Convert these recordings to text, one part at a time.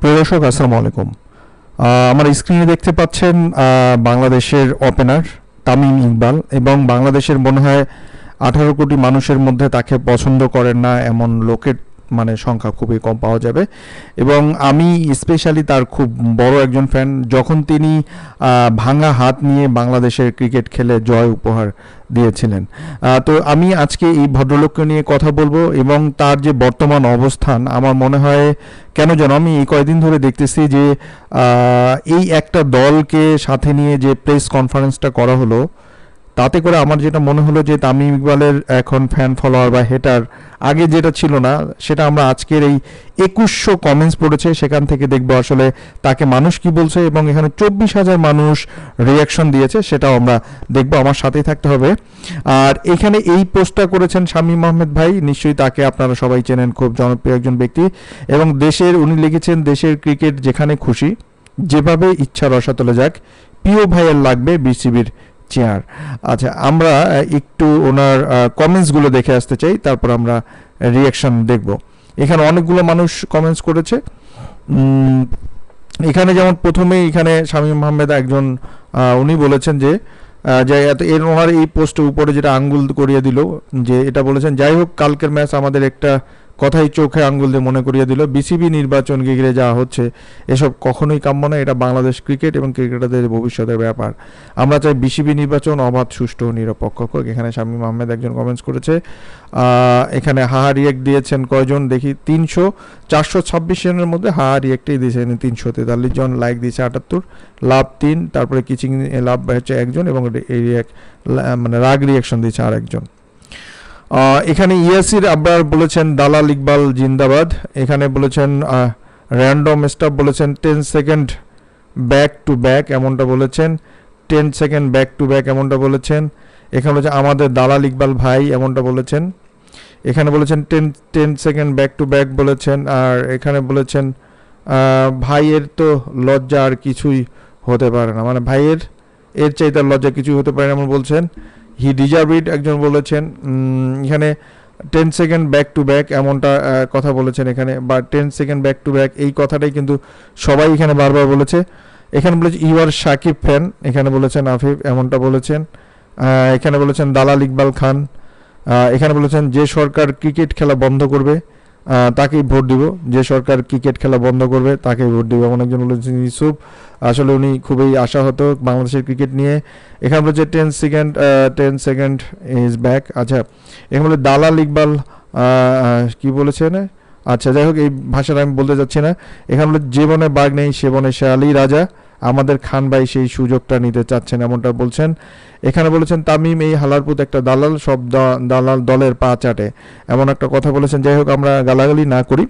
প্রিয় দর্শক আসসালামু আলাইকুম। আমার স্ক্রিনে দেখতে পাচ্ছেন বাংলাদেশের ওপেনার তামিম ইকবাল এবং বাংলাদেশের মনে হয় আঠারো কোটি মানুষের মধ্যে তাকে পছন্দ করেন না এমন লোকের মানে সংখ্যা খুবই কম পাওয়া যাবে। এবং আমি স্পেশালি তার খুব বড় একজন ফ্যান যখন তিনি ভাঙা হাত নিয়ে বাংলাদেশের ক্রিকেট খেলে জয় উপহার দিয়েছিলেন। তো আমি আজকে এই ভদ্রলোককে নিয়ে কথা বলব এবং তার যে বর্তমান অবস্থান, আমার মনে হয় কেন যেন আমি এই কয়েকদিন ধরে দেখতেছি যে এই একটা দলকে সাথে নিয়ে যে প্রেস কনফারেন্সটা করা হলো তাতে করে আমার যেটা মনে হলো যে তামিম ইকবালের এখন ফ্যান ফলোয়ার বা হেটার আগে যেটা ছিল না, সেটা আমরা আজকের এই একুশশো কমেন্টস পড়েছে, সেখান থেকে দেখব আসলে তাকে মানুষ কি বলছে এবং এখানে চব্বিশ হাজার মানুষ রিয়াকশন দিয়েছে, সেটাও আমরা দেখব, আমার সাথেই থাকতে হবে। আর এখানে এই পোস্টটা করেছেন শামীম আহমেদ ভাই, নিশ্চয়ই তাকে আপনারা সবাই চেনেন, খুব জনপ্রিয় একজন ব্যক্তি। এবং দেশের, উনি লিখেছেন, দেশের ক্রিকেট যেখানে খুশি, যেভাবে ইচ্ছা রসাতলে যাক, প্রিয় ভাইয়ের লাগবে বিসিবির চেয়ার। আচ্ছা আমরা একটু ওনার কমেন্টসগুলো দেখে আসতে চাই, তারপর আমরা রিয়াকশন দেখব। এখানে অনেকগুলো মানুষ কমেন্টস করেছে। এখানে যেমন প্রথমেই এখানে শামীম আহমেদ একজন উনি বলেছেন যে যে এর ওনার এই পোস্টের উপরে যেটা আঙ্গুল করিয়ে দিল, যে এটা বলেছেন, যাই হোক, কালকের ম্যাচ আমাদের একটা কথাই চোখে আঙ্গুল দিয়ে মনে করিয়ে দিল, বিসিবি নির্বাচনকে ঘিরে যা হচ্ছে, এসব কখনোই কাম্য নয়, এটা বাংলাদেশ ক্রিকেট এবং ক্রিকেটারদের ভবিষ্যতের ব্যাপার। আমরা চাই বিসিবি নির্বাচন অবাধ, সুষ্ঠু ও নিরপেক্ষ এখানে শামীম আহমেদ একজন কমেন্টস করেছে এখানে হাহা রিয়েক্ট দিয়েছেন কয়জন? দেখি, তিনশো, চারশো ছাব্বিশ জনের মধ্যে হাহা রিয়েক্টেই দিয়েছেন তিনশো তেতাল্লিশ জন লাইক দিয়েছে আটাত্তর, লাভ তিন, তারপরে কিচিং, লাভ হচ্ছে একজন এবং রিয়াক্ট মানে রাগ রিয়াকশন দিয়েছে আর একজন এখানে ইয়াসির আব্রার বলেছেন দালাল ইকবাল জিন্দাবাদ। এখানে বলেছেন র্যান্ডম স্টাফ বলেছেন ten second back to back এমনটা বলেছেন ten second back to back এমনটা বলেছেন। এখানে বলেছে আমাদের দালাল ইকবাল ভাই এমনটা বলেছেন। এখানে বলেছেন ten ten second back to back বলেছেন, আর এখানে বলেছেন ভাইয়ের তো লজ্জা আর কিছুই হতে পারে না। মানে ভাইয়ের, এর চাইতে লজ্জা কিছুই হতে পারে না এমন বলছেন। হি ডিজার্ভ ইট একজন বলেছেন। এখানে ten second back to back এমনটা কথা বলেছেন এখানে, বা ten second back to back এই কথাটাই কিন্তু সবাই এখানে বারবার বলেছে। এখানে বলেছে ইউ আর সাকিব ফ্যান এখানে বলেছেন আফিফ এমনটা বলেছেন। এখানে বলেছেন, দালাল ইকবাল খান এখানে বলেছেন, যে সরকার ক্রিকেট খেলা বন্ধ করবে তাকেই ভোট দিব। যে সরকার ক্রিকেট খেলা বন্ধ করবে, তাকেই ভোট দিব। এমন একজন বলেছেন ইউসুফ। আসলে উনি খুবই আশাহত বাংলাদেশের ক্রিকেট নিয়ে। এখানে বলেছে ten second ten second is back আচ্ছা এখানে বলে, দালাল ইকবাল কি বলেছেন আচ্ছা যাই হোক, এই ভাষাটা আমি বলতে যাচ্ছি না। এখানে বলে যে বনে বাঘ নেই, সে বনে শেয়ালি রাজা। আমাদের খান ভাই সেই সুযোগটা নিতে চাচ্ছেন এমনটা বলছেন। এখানে বলেছেন, তামিম এই হালারপুত একটা দালাল, সব দালাল দলের পা চাটে। এমন একটা কথা বলেছেন। যাই হোক, আমরা গালাগালি না করি।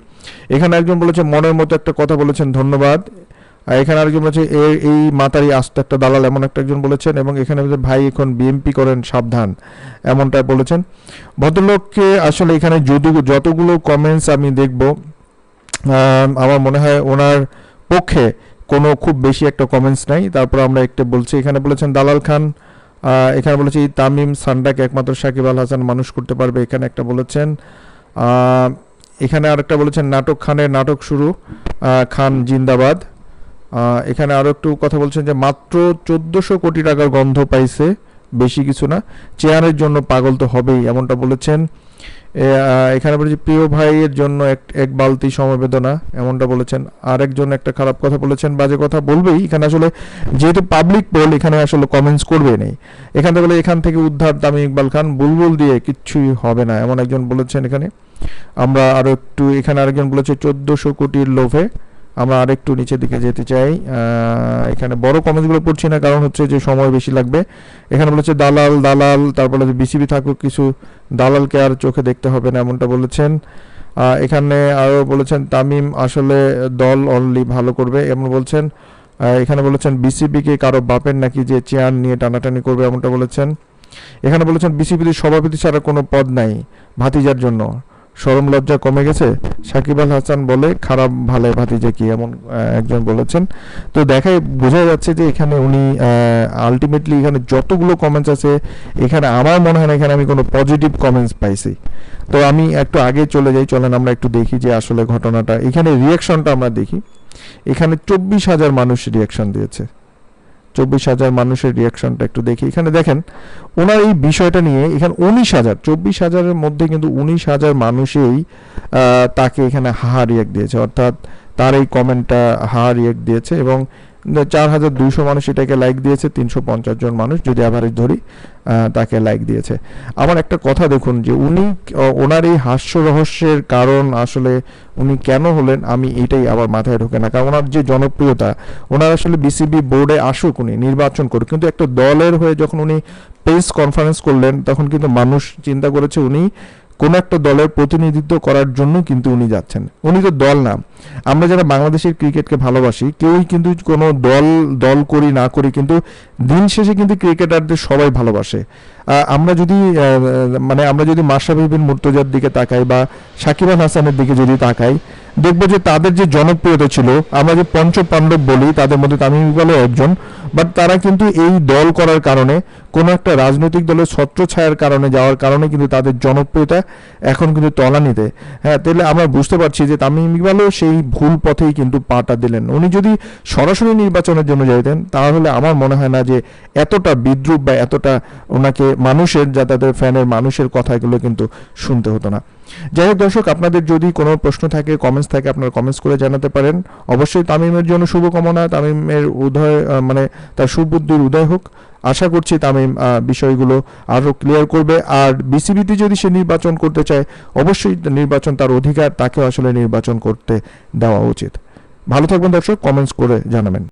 এখানে একজন বলেছে, মনের মতো একটা কথা বলেছেন, ধন্যবাদ। আর এখানে আরেকজন বলেছে এই মাতারি আস্ত একটা দালাল, এমন একটা একজন বলেছেন। এবং এখানে ভাই, এখন বিএমপি করেন, সাবধান। এমনটা বলেছেন। ভদ্রলোককে আসলে এখানে যদি যতগুলো কমেন্টস আমি দেখব আমার মনে হয় ওনার পক্ষে কোনো খুব বেশি একটা কমেন্টস নাই। তারপর আমরা একটা বলছি, এখানে বলেছেন, দালাল খান এখানে বলেছি তামিম সান্ডাক একমাত্র সাকিব আল হাসান মানুষ করতে পারবে। এখানে একটা বলেছেন এখানে আরেকটা বলেছেন, নাটক খানের নাটক শুরু খান জিন্দাবাদ। এখানে আরও একটু কথা বলছেন যে, মাত্র চোদ্দশো কোটি টাকার গন্ধ পাইছে, বেশি কিছু না। চেয়ারের জন্য পাগল তো হবেই। এমনটা বলেছেন। এখানে বলেছে, প্রিয় ভাইয়ের জন্য এক এক বালতি সমবেদনা। এমনটা বলেছেন। আরেকজন একটা খারাপ কথা বলেছেন, বাজে কথা বলবেই। এখানে আসলে যেহেতু পাবলিক পোল এখানে আসলে কমেন্টস করবে নেই। এখান থেকে বলে, এখান থেকে উদ্ধার দামি ইকবাল খান, বুলবুল দিয়ে কিচ্ছুই হবে না। এমন একজন বলেছেন এখানে। আমরা আরও একটু, এখানে আরেকজন বলেছে, চোদ্দশো কোটির লোভে আমরা আরেকটু নিচের দিকে যেতে চাই। এখানে বড় কমেন্টসগুলো পড়ছি না, কারণ হচ্ছে যে সময় বেশি লাগবে। এখানে বলেছে দালাল দালাল তারপরে বিসিবি থাকুক, কিছু দালালকে আর চোখে দেখতে হবে না এমনটা বলেছেন। এখানে আরও বলেছেন, তামিম আসলে দল অনলি ভালো করবে এমন বলছেন। এখানে বলেছেন, বিসিবিকে কারও বাপের নাকি যে চেয়ার নিয়ে টানাটানি করবে এমনটা বলেছেন। এখানে বলেছেন বিসিবির সভাপতি ছাড়া কোনো পদ নাই ভাতিজার জন্য শরম লজ্জা কমে গেছে? সাকিব আল হাসান বলে, খারাপ ভালে ভাতিজা কি? এমন একজন বলেছেন। তো দেখাই বোঝা যাচ্ছে যে এখানে উনি আলটিমেটলি এখানে যতগুলো কমেন্টস আছে, এখানে আমার মনে হয় না এখানে আমি কোনো পজিটিভ কমেন্টস পাইছি। তো আমি একটু আগে চলে যাই, চলেন আমরা একটু দেখি যে আসলে ঘটনাটা। এখানে রিয়াকশনটা আমরা দেখি। এখানে চব্বিশ হাজার মানুষ রিয়াকশন দিয়েছে। চব্বিশ হাজার মানুষের রিয়াকশনটা একটু দেখি। এখানে দেখেন, ওনার এই বিষয়টা নিয়ে এখানে উনিশ হাজার, চব্বিশ হাজারের মধ্যে কিন্তু উনিশ হাজার মানুষেই তাকে এখানে হাহা রিয়াক দিয়েছে। অর্থাৎ তার এই কমেন্টটা হাহা রিয়াক্ট দিয়েছে এবং চার হাজার দুইশো মানুষ এটাকে লাইক দিয়েছে, তিনশো পঞ্চাশ জন মানুষ যদি অ্যাভারেজ ধরি তাকে লাইক দিয়েছে। আমার একটা কথা দেখুন যে উনি ওনার এই হাস্য রহস্যের কারণ আসলে উনি কেন হলেন, আমি এটাই আবার মাথায় ঢোকে না। কারণ ওনার যে জনপ্রিয়তা, ওনার আসলে বিসিবি বোর্ডে আসুক উনি, নির্বাচন করুক। কিন্তু একটা দলের হয়ে যখন উনি প্রেস কনফারেন্স করলেন, তখন কিন্তু মানুষ চিন্তা করেছে উনি কোন একটা দলের প্রতিনিধিত্ব করার জন্য কিন্তু উনি যাচ্ছেন। উনি তো দল না। আমরা যারা বাংলাদেশের ক্রিকেটকে ভালোবাসি, কেউই কিন্তু কোনো দল দল করি না করি কিন্তু দিন শেষে কিন্তু ক্রিকেটারদের সবাই ভালোবাসে। আমরা যদি মানে আমরা যদি মাশরাফি বিন মুর্তজার দিকে তাকাই বা সাকিব হাসানের দিকে যদি তাকাই দেখব যে তাদের যে জনপ্রিয়তা ছিল, আমরা যে পঞ্চ পাণ্ডব বলি, তাদের মধ্যে তামিম ইকবালও একজন বাট তারা কিন্তু এই দল করার কারণে, কোনো একটা রাজনৈতিক দলের ছত্রছায়ার কারণে যাওয়ার কারণে কিন্তু তাদের জনপ্রিয়তা এখন কিন্তু তলানিতে। হ্যাঁ তাহলে আমরা বুঝতে পারছি যে তামিম ইকবালও সেই ভুল পথেই কিন্তু পাটা দিলেন। উনি যদি সরাসরি নির্বাচনের জন্য যাইতেন তাহলে আমার মনে হয় না যে এতটা বিদ্রুপ বা এতটা ওনাকে মানুষের যা তাদের ফ্যানের মানুষের কথাগুলো কিন্তু শুনতে হতো না। যাই হোক দর্শক, আপনাদের যদি কোনো প্রশ্ন থাকে কমেন্টস থাকে, আপনারা কমেন্টস করে জানাতে পারেন। অবশ্যই তামিমের জন্য শুভকামনা। তামিমের উদয় মানে তার সুবুদ্ধির উদয় হোক। আশা করছি তামিম বিষয়গুলো আরও ক্লিয়ার করবে। আর বিসিবিতে যদি সে নির্বাচন করতে চায়, অবশ্যই নির্বাচন তার অধিকার। তাকেও আসলে নির্বাচন করতে দেওয়া উচিত। ভালো থাকবেন দর্শক কমেন্টস করে জানাবেন।